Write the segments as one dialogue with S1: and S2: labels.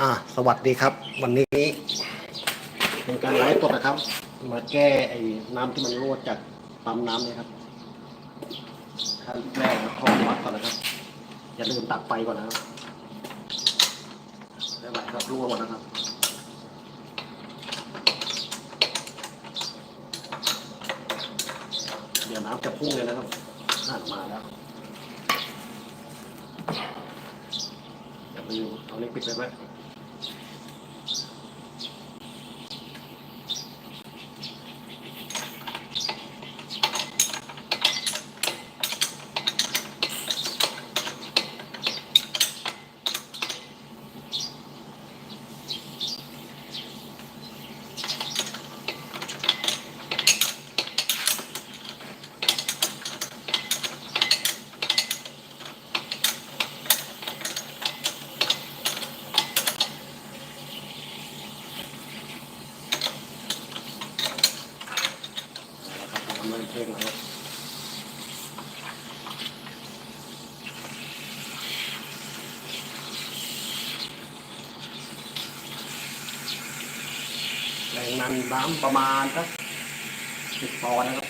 S1: อ่าสวัสดีครับ วันนี้เป็นการไลฟ์สดนะครับ มาแก้ไอ้น้ำที่มันรั่วจากปั๊มน้ำเนี่ยครับขั้นแรกครับขอวัดก่อนนะครับ อย่าลืมตัดไฟก่อนนะครับได้ไหมครับรั่วหมดนะครับเดี๋ยวน้ำจะพุ่งเลยนะครับน่ามาแล้วอย่าลืมเอานี้ปิดไปไว้ นะครับกำลังเพ่งนะครับ แรงนั้นน้ำประมาณสักสิบปอนด์นะครับ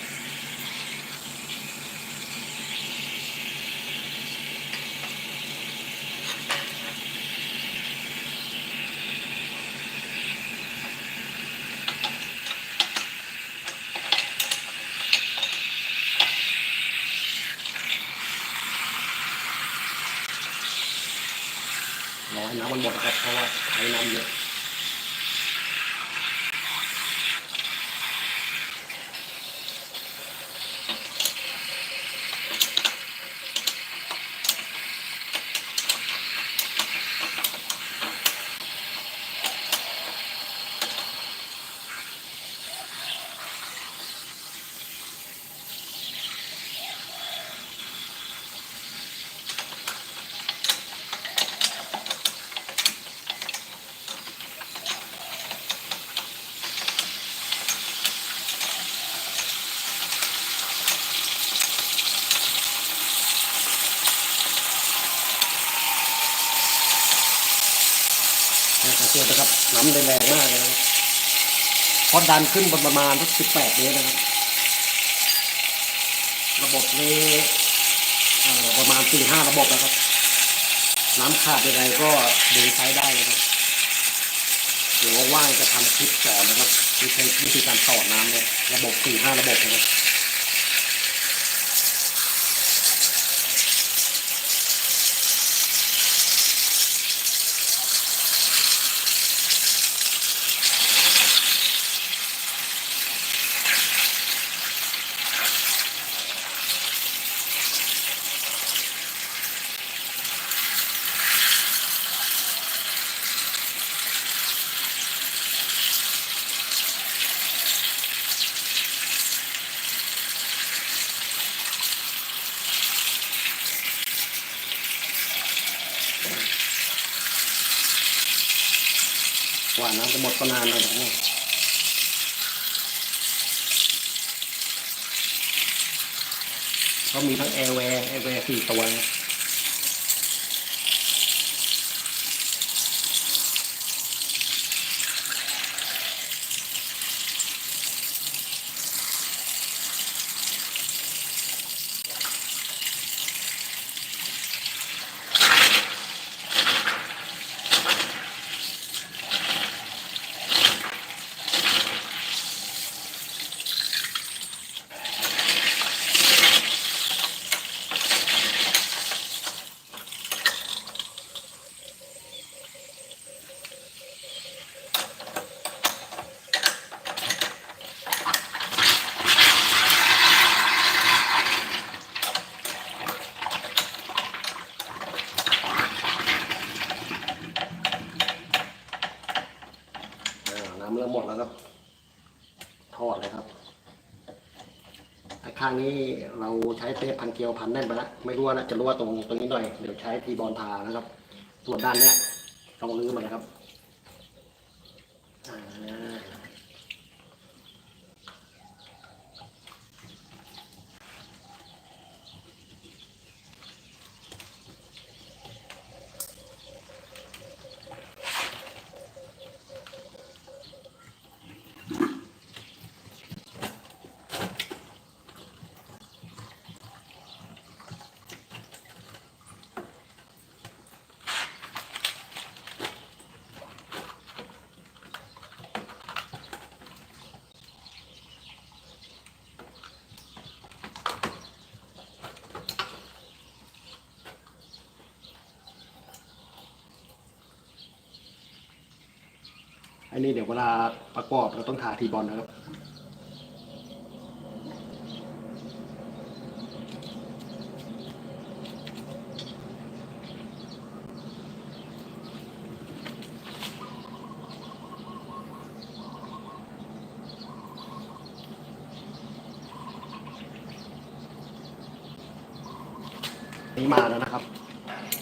S1: รอให้น้ำมันหมดนะครับ เพราะว่าใช้น้ำเยอะให้ สังเกตนะครับน้ำได้แรงมากเลยครับเพราะดันขึ้นประมาณสักสิบแปดเมตรนะครับ ระบบนี้เอ่อประมาณสี่ห้าระบบนะครับ น้ำขาดยังไงก็ดึงใช้ได้นะครับเดี๋ยวว่างจะทำคลิปสอนนะครับวิธีวิธีการต่อน้ำเนี่ยระบบสี่ห้าระบบนะครับ ว่าน้ำจะหมดก็นานเลยนะเขามีทั้งแอร์แวร์แอร์แวร์สี่ตัวนะอ่าน้ำเริ่มหมดแล้วครับ ทอดเลยครับไอ้ข้างนี้เราใช้เทปพันเกลียวพันแน่นไปแล้วไม่รู้ว่าจะรั่วตรงตรงนี้หน่อยเดี๋ยวใช้ทีบอลทานะครับ ส่วนด้านเนี้ยต้องรื้อมานะครับ อันนี้เดี๋ยวเวลาประกอบเราต้องทาทีบอลนะครับนี่มาแล้วนะครับ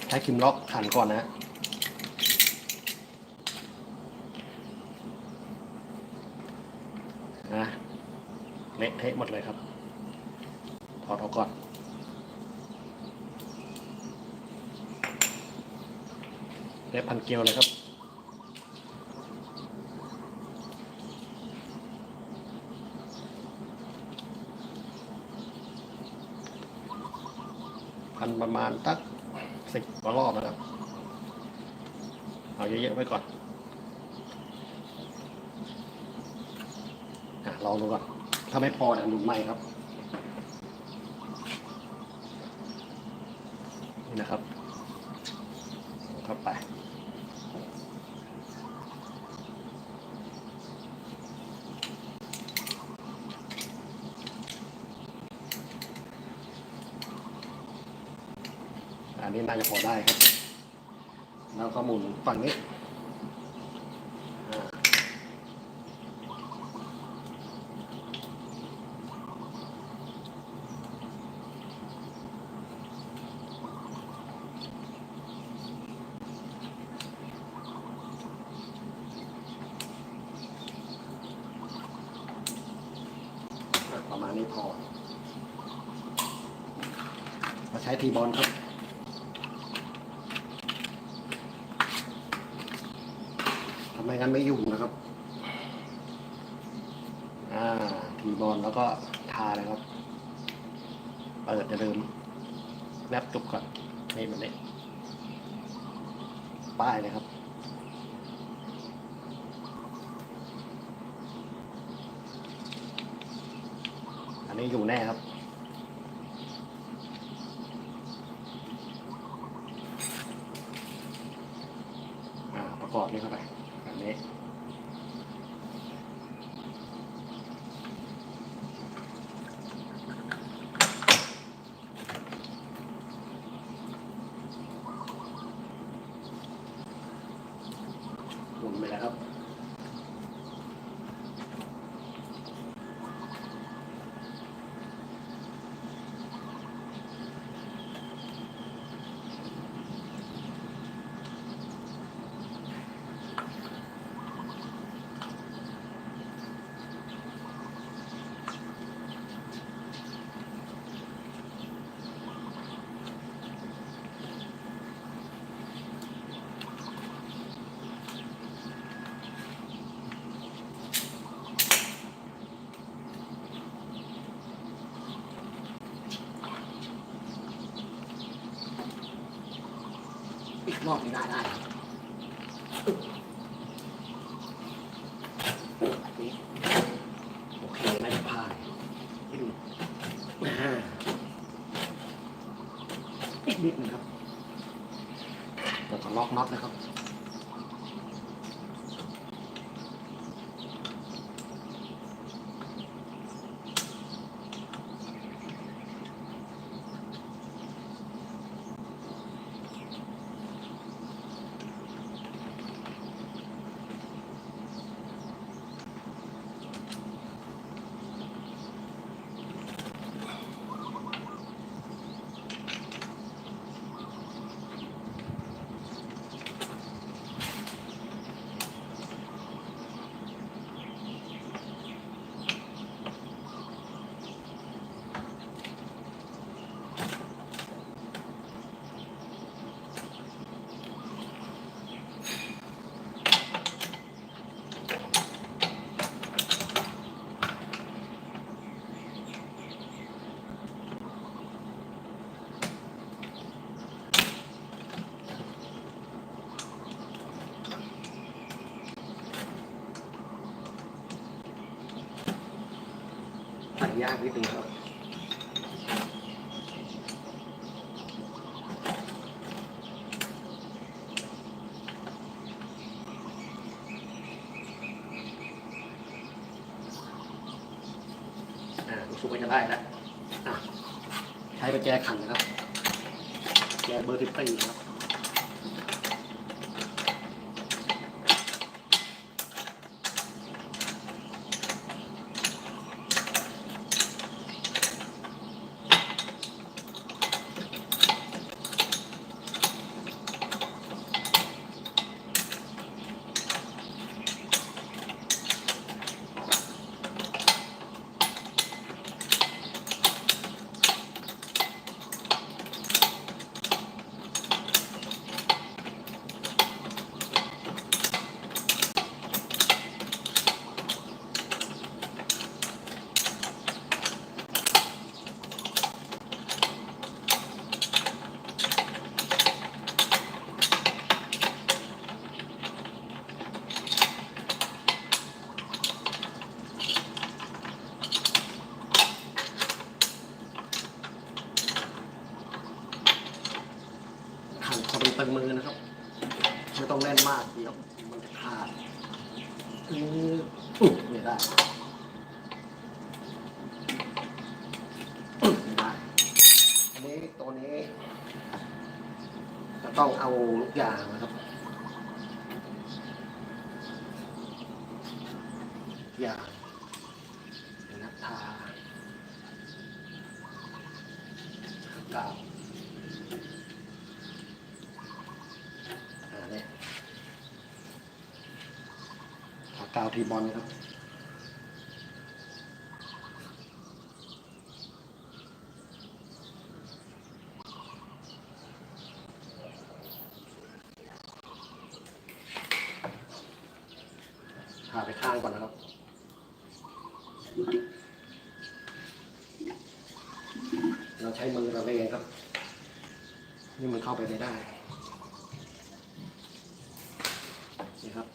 S1: ใช้คิมล็อกขันก่อนนะ นะเละเทะหมดเลยครับ ถอดออกก่อน เกลียวเลยครับ พันประมาณตักสิบกว่ารอบนะครับ เอาเยอะๆไว้ก่อนอลองดูก่อน ถ้าไม่พอเดี๋ยวหนุนใหม่ครับ นี่นะครับเข้าไป อันนี้น่าจะพอได้ครับ แล้วก็หมุนฝั่งนี้อ่า ประมาณนี้พอเราใช้ทีบอลครับ ทำไมงั้ นะครับ อ่า ทีบอลแล้วก็ทาเลยครับ เปิดจะเดิมแนบจุกก่อนนี่แบบนี้ป้ายเลยครับ อันนี้อยู่แน่ครับ อ่า ประกอบนี่เข้าไปแบบนี้ หมุนไปแล้วครับ อีกร ยากนิดนึงครับรู้กว่จะได้แล้วใช้ปรแจขันนะครับแจเบอร์ทิปตี้ครับ จะต้องเอาลูกยางนะครับยางนักทากาวอ่าเนี่ยขากาวทีบอลนะครับ หาไปข้างก่อนนะครับ เรา ใช้มือเราเองครับ นี่มันเข้าไปไม่ได้นี่ครับ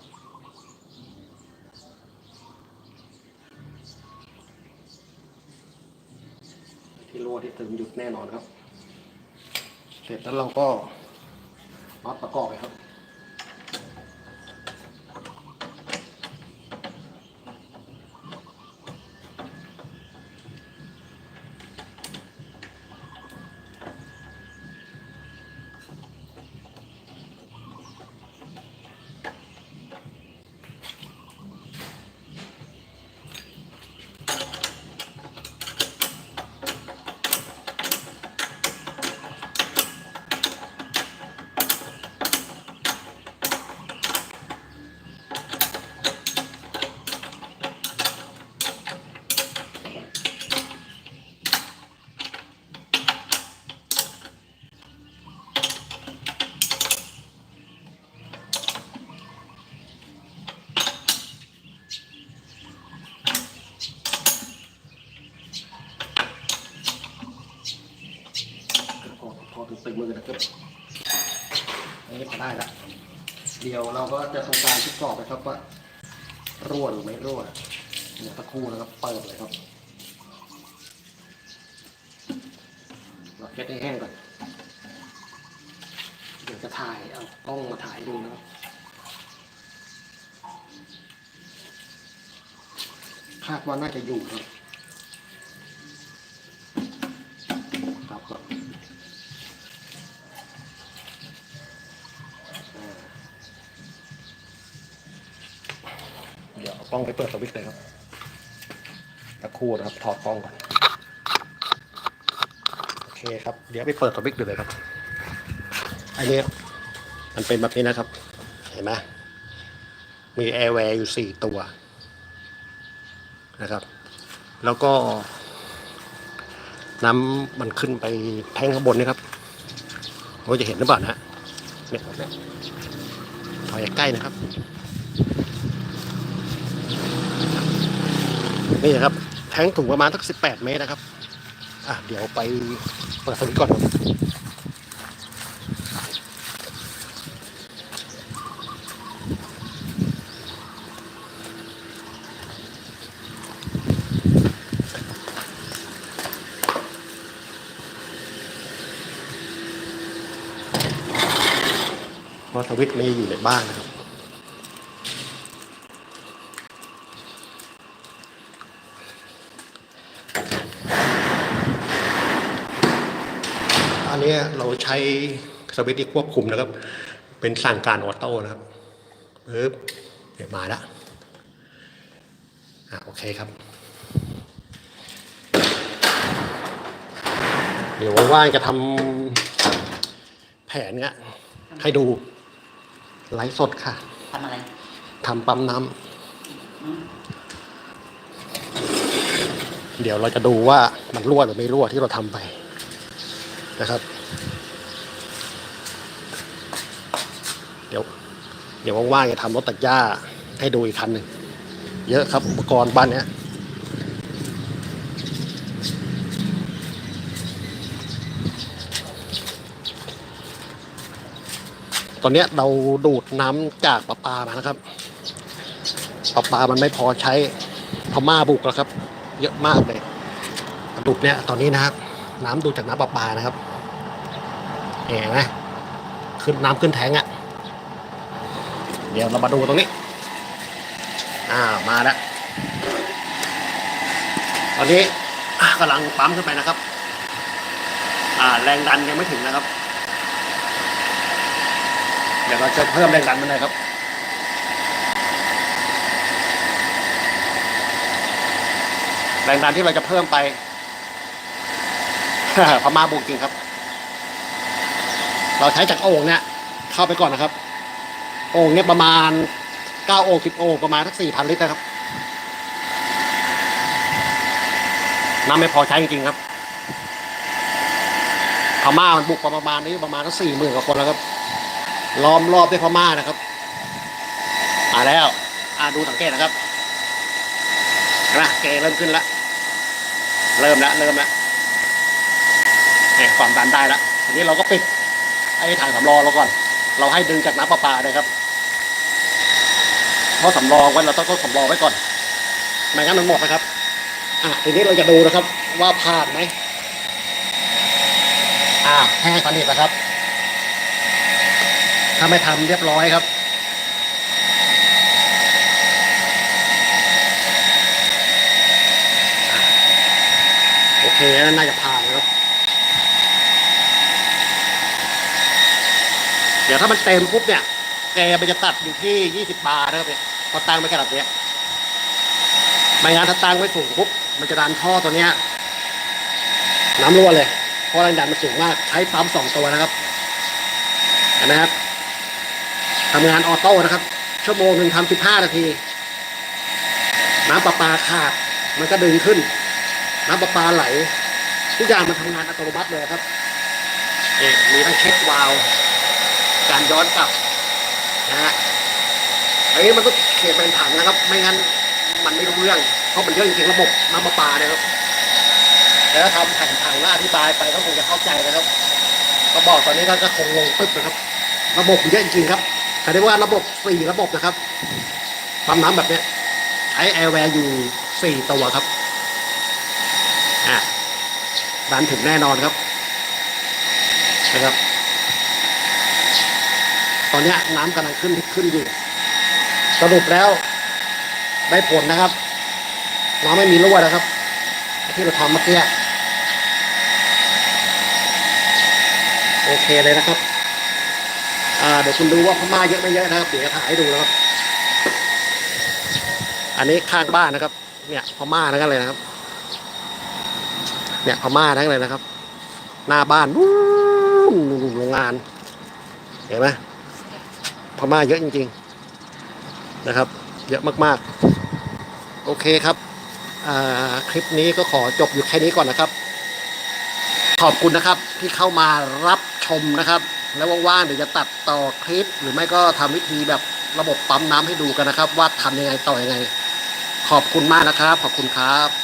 S1: ที่รั่วที่ตึงหยุดแน่นอนครับ เสร็จแล้วเราก็น็อตประกอบไปครับ พ อพอถึงตึงมือนะครับอันนี้พอได้ละเดี๋ยวเราก็จะทำการทดสอบนะครับว่ารั่วหรือไม่รั่วเดี๋ยวตะคู่นะครับเปิดเลยครับเราเช็ดให้แห้งก่อนเดี๋ยวจะถ่ายเอากล้องมาถ่ายดูนะครับคาดว่าน่าจะอยู่ครับครับอ่าเดี๋ยวเอา กล้องไปเปิดสวิตช์เลยครับตะครู่นะครับถอดกล้องก่อนโอเคครับเดี๋ยวไปเปิดสวิตช์ดูเลยครับอันนี้มันเป็นแบบนี้นะครับ เห็นไหมมีแอร์แวร์อยู่สี่ตัวนะครับ แล้วก็ น้ำมันขึ้นไปแทงข้างบนนี่ครับเราจะเห็นหรือเปล่านะเนี่ยครับเนี่ยถอยใกล้นะครับ นี่ครับ แทงถุงประมาณสักสิบแปดเมตรนะครับ อะเดี๋ยวไปเปิดสวิตช์ก่อนครับเพราะสวิตช์มีอยู่ในบ้านนะครับ น ใช้สวิตช์ที่ควบคุมนะครับ เป็นสั่งการออโต้นะครับปึ๊บเดี๋ยวมาแล้วอะโอเคครับ เดี๋ยวว่างๆจะทำแผนเนี้ยให้ดูไลฟ์สดค่ะ
S2: ทำอะไร
S1: ทำปั๊มน้ำเดี๋ยวเราจะดูว่ามันรั่วหรือไม่รั่วที่เราทำไปนะครับ เดี๋ยว เดี๋ยวว่างๆจะทำรถตัดหญ้าให้ดูอีกคันหนึ่งเยอะครับอุปกรณ์บ้านเนี้ยตอนเนี้ยเราดูดน้ำจากประปามานะครับ ประปามันไม่พอใช้พม่าบุกแล้วครับ เยอะมากเลยสรุปเนี่ยตอนนี้นะครับ น้ำดูดจากน้ำประปานะครับเห็นไหมขึ้นน้ำขึ้นแทงอะ่ะ เดี๋ยวเรามาดูตรงนี้ อ่า มาแล้ว ตอนนี้กำลังปั๊มขึ้นไปนะครับ อ่า แรงดันยังไม่ถึงนะครับ เดี๋ยวเราจะเพิ่มแรงดันมันหน่อยครับแรงดันที่เราจะเพิ่มไปพม่าบุกจริงครับ เราใช้จากโอ่งเนี่ย เข้าไปก่อนนะครับ โอ่งเนี่ยประมาณเก้าโอ่งสิบโอ่งประมาณสักสี่พันลิตรนะครับ น้ำไม่พอใช้จริงๆครับพม่ามันบุกประมาณนี้ประมาณสักสี่หมื่นกว่าคนแล้วครับ ล้อมรอบด้วยพม่านะครับมาแล้วอ่าดูสังเกตนะครับนไหมเกเริ่มขึ้นแล้วเริ่มแล้วเริ่มแล้วเนี่ยความดันได้แล้วทีนี้เราก็ปิดไอ้ถังสำรองเราก่อน เราให้ดึงจากน้ำประปาเลยครับ เพราะสำรองไว้เราต้องต้อสำรองไว้ก่อนไม่งั้นมันหมดนะครับอะทีนี้เราจะดูนะครับ ว่าผ่านไหมอ่าแห้งสนิทนะครับ ถ้าไม่ทำเรียบร้อยครับโอเคน่าจะผ่านนะครับ เดี๋ยวถ้ามันเต็มปุ๊บเนี่ยแกมันจะตัดอยู่ที่20บาทนะครับเนี่ย พอตั้งไว้ขนาดเนี้ยไม่งั้นถ้าตั้งไว้สูงปุ๊บมันจะดันท่อตัวเนี้ยน้ำรั่วเลย เพราะแรงดันมันสูงมากใช้ปั๊มสองตัวนะครับเห็นไหมครับทำงานออโต้นะครับ ชั่วโมงหนึ่งทำสิบห้านาที น้ำประปาขาดมันก็ดึงขึ้น น้ำประปาไหล ทุกอย่างมันทำงานอัตโนมัติเลยครับเนี่ยมีทั้งเช็ควาล์วการย้อนกลับนะฮะอันนี้มันต้อง เขียนเป็นถังนะครับ ไม่งั้นมันไม่รู้เรื่อง เพราะมันเยอะจริงๆระบบน้ำประปาเนี่ยครับ แล้วทำแผนผังและอธิบายไปก็คงจะเข้าใจนะครับก็บอกตอนนี้ก็ก็คงงงปึ๊บนะครับ ระบบเยอะจริงๆครับแต่ได้ว่าระบบสี่ระบบนะครับปั๊มน้ำแบบเนี้ยใช้แอร์แวร์อยู่สี่ตัวครับอะดันถึงแน่นอนครับนะครับ ตอนเนี้ยน้ำกำลังขึ้นขึ้นอยู่ สรุปแล้วได้ผลนะครับ น้ำไม่มีรั่วนะครับ ที่เราทำเมื่อกี้โอเคเลยนะครับ อ่าเดี๋ยวคุณดูว่าพม่าเยอะไม่เยอะนะครับ เดี๋ยวจะถ่ายให้ดูนะครับ อันนี้ข้างบ้านนะครับ เนี่ยพม่าทั้งนั้นเลยนะครับ เนี่ยพม่าทั้งนั้นเลยนะครับ หน้าบ้านนู้โรงงาน เห็นไหมพม่าเยอะจริง ๆ นะครับ เยอะมากๆ โอเคครับคลิปนี้ก็ขอจบอยู่แค่นี้ก่อนนะครับ ขอบคุณนะครับที่เข้ามารับชมนะครับ แล้วว่างๆเดี๋ยวจะตัดต่อคลิป หรือไม่ก็ทำวิธีแบบระบบปั๊มน้ำให้ดูกันนะครับ ว่าทำยังไงต่อยังไง ขอบคุณมากนะครับ ขอบคุณครับ